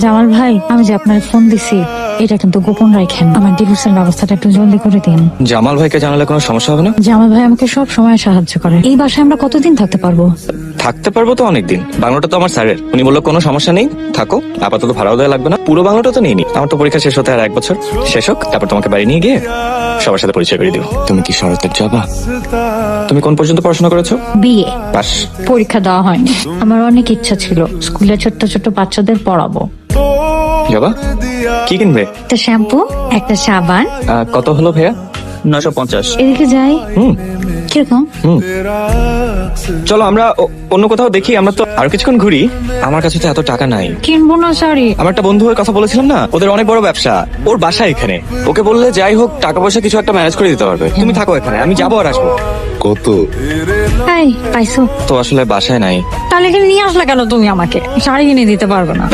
জামাল ভাই আমি যে আপনার ফোন দিছি এটা কিন্তু গোপন রাখেন। আমার ডিভোর্সের ব্যবস্থাটা একটু জলদি করে দিন। জামাল ভাইকে জানালে কোনো সমস্যা হবে না? জামাল ভাই আমাকে সব সময় সাহায্য করে। এই বাসায় আমরা কতদিন থাকতে পারব? থাকতে পারব তো অনেকদিন। বাংলাটা তো আমার স্যারের। উনি বলল কোনো সমস্যা নেই থাকো। আপাতত ভাড়াও দেওয়া লাগবে না। পুরো বাংলাটা তো নেই আমার তো পরীক্ষা শেষ হতে আর এক বছর। শেষ হোক তারপর তোমাকে বাড়ি নিয়ে গিয়ে সবার সাথে পরিচয় করে দিও তুমি কি শরতের যাবা তুমি কোন পর্যন্ত পড়াশোনা করেছ? বিয়ে পাস। পরীক্ষা দেওয়া হয়নি। আমার অনেক ইচ্ছা ছিল। স্কুলে ছোট্ট ছোট্ট বাচ্চাদের পড়াবো। যাবা কি কিনবে? একটা শ্যাম্পু একটা সাবান। কত হলো ভাইয়া? নয়শো পঞ্চাশ। এদিকে যাই। হুম। কীরকম? হুম। চলো আমরা অন্য কোথাও দেখি আমরা তো আরও কিছুক্ষণ ঘুরি। আমার কাছে তো এত টাকা নাই। কিনবো না শাড়ি আমার একটা বন্ধু হয়ে কথা বলেছিলাম না? ওদের অনেক বড় ব্যবসা। ওর বাসা এখানে। ওকে বললে যাই হোক টাকা পয়সা কিছু একটা ম্যানেজ করে দিতে পারবে। তুমি থাকো এখানে আমি যাব আর আসব। কত? এই পাইছো। তো আসলে বাসায় নাই। তাহলে নিয়ে আসলে কেন তুমি আমাকে? শাড়ি কিনে দিতে পারবে না।